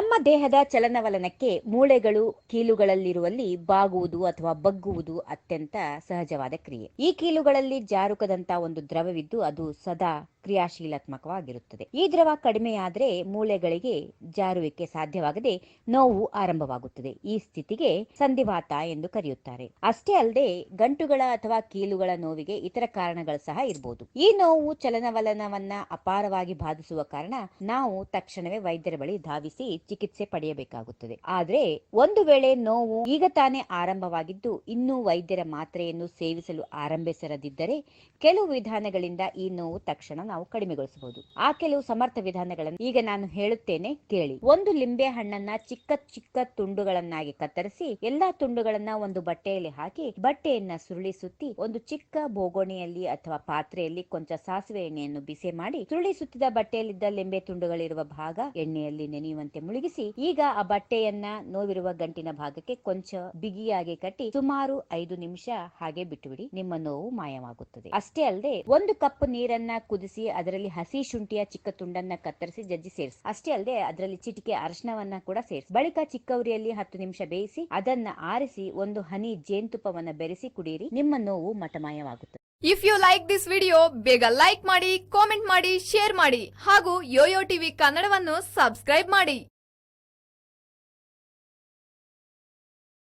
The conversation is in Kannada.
ನಮ್ಮ ದೇಹದ ಚಲನವಲನಕ್ಕೆ ಮೂಳೆಗಳು ಕೀಲುಗಳಲ್ಲಿರುವಲ್ಲಿ ಬಾಗುವುದು ಅಥವಾ ಬಗ್ಗುವುದು ಅತ್ಯಂತ ಸಹಜವಾದ ಕ್ರಿಯೆ. ಈ ಕೀಲುಗಳಲ್ಲಿ ಜಾರುಕದಂತ ಒಂದು ದ್ರವವಿದ್ದು ಅದು ಸದಾ ಕ್ರಿಯಾಶೀಲಾತ್ಮಕವಾಗಿರುತ್ತದೆ. ಈ ದ್ರವ ಕಡಿಮೆಯಾದರೆ ಮೂಳೆಗಳಿಗೆ ಜಾರುವಿಕೆ ಸಾಧ್ಯವಾಗದೆ ನೋವು ಆರಂಭವಾಗುತ್ತದೆ. ಈ ಸ್ಥಿತಿಗೆ ಸಂಧಿವಾತ ಎಂದು ಕರೆಯುತ್ತಾರೆ. ಅಷ್ಟೇ ಅಲ್ಲದೆ ಗಂಟುಗಳ ಅಥವಾ ಕೀಲುಗಳ ನೋವಿಗೆ ಇತರ ಕಾರಣಗಳು ಸಹ ಇರಬಹುದು ಈ ನೋವು ಚಲನವಲನವನ್ನ ಅಪಾರವಾಗಿ ಬಾಧಿಸುವ ಕಾರಣ ನಾವು ತಕ್ಷಣವೇ ವೈದ್ಯರ ಬಳಿ ಧಾವಿಸಿ ಚಿಕಿತ್ಸೆ ಪಡೆಯಬೇಕಾಗುತ್ತದೆ. ಆದರೆ ಒಂದು ವೇಳೆ ನೋವು ಈಗ ತಾನೇ ಆರಂಭವಾಗಿದ್ದು, ಇನ್ನೂ ವೈದ್ಯರ ಮಾತ್ರೆಯನ್ನು ಸೇವಿಸಲು ಆರಂಭಿಸರದಿದ್ದರೆ ಕೆಲವು ವಿಧಾನಗಳಿಂದ ಈ ನೋವು ತಕ್ಷಣ ನಾವು ಕಡಿಮೆಗೊಳಿಸಬಹುದು. ಆ ಕೆಲವು ಸಮರ್ಥ ವಿಧಾನಗಳನ್ನು ಈಗ ನಾನು ಹೇಳುತ್ತೇನೆ, ಕೇಳಿ. ಒಂದು ಲಿಂಬೆ ಹಣ್ಣನ್ನ ಚಿಕ್ಕ ಚಿಕ್ಕ ತುಂಡುಗಳನ್ನಾಗಿ ಕತ್ತರಿಸಿ, ಎಲ್ಲಾ ತುಂಡುಗಳನ್ನ ಒಂದು ಬಟ್ಟೆಯಲ್ಲಿ ಹಾಕಿ, ಬಟ್ಟೆಯನ್ನ ಸುರುಳಿ ಸುತ್ತಿ, ಒಂದು ಚಿಕ್ಕ ಬೋಗೋಣಿಯಲ್ಲಿ ಅಥವಾ ಪಾತ್ರೆಯಲ್ಲಿ ಕೊಂಚ ಸಾಸಿವೆ ಎಣ್ಣೆಯನ್ನು ಬಿಸಿ ಮಾಡಿ, ಸುರುಳಿ ಸುತ್ತಿದ ಬಟ್ಟೆಯಲ್ಲಿದ್ದ ಲಿಂಬೆ ತುಂಡುಗಳಿರುವ ಭಾಗ ಎಣ್ಣೆಯಲ್ಲಿ ನೆನೆಯುವಂತೆ ಮುಳುಗಿಸಿ, ಈಗ ಆ ಬಟ್ಟೆಯನ್ನ ನೋವಿರುವ ಗಂಟಿನ ಭಾಗಕ್ಕೆ ಕೊಂಚ ಬಿಗಿಯಾಗಿ ಕಟ್ಟಿ ಸುಮಾರು ಐದು ನಿಮಿಷ ಹಾಗೆ ಬಿಟ್ಟುಬಿಡಿ, ನಿಮ್ಮ ನೋವು ಮಾಯವಾಗುತ್ತದೆ. ಅಷ್ಟೇ ಅಲ್ಲದೆ, ಒಂದು ಕಪ್ ನೀರನ್ನ ಕುದಿಸಿ, ಅದರಲ್ಲಿ ಹಸಿ ಶುಂಠಿಯ ಚಿಕ್ಕ ತುಂಡನ್ನ ಕತ್ತರಿಸಿ ಜಜ್ಜಿ ಸೇರಿಸಿ. ಅಷ್ಟೇ ಅಲ್ಲದೆ, ಅದರಲ್ಲಿ ಚಿಟಿಕೆ ಅರಶಿನವನ್ನ ಕೂಡ ಸೇರಿಸಿ. ಬಳಿಕ ಚಿಕ್ಕ ಉರಿಯಲ್ಲಿ ಹತ್ತು ನಿಮಿಷ ಬೇಯಿಸಿ, ಅದನ್ನ ಆರಿಸಿ, ಒಂದು ಹನಿ ಜೇನುತುಪ್ಪವನ್ನ ಬೆರೆಸಿ ಕುಡಿಯಿರಿ ನಿಮ್ಮ ನೋವು ಮಟಮಾಯವಾಗುತ್ತದೆ. If you like this video ಬೇಗ ಲೈಕ್ ಮಾಡಿ ಕಾಮೆಂಟ್ ಮಾಡಿ ಶೇರ್ ಮಾಡಿ, ಹಾಗೂ ಯೋಯೋ ಟಿವಿ ಕನ್ನಡವನ್ನು ಸಬ್ಸ್ಕ್ರೈಬ್ ಮಾಡಿ.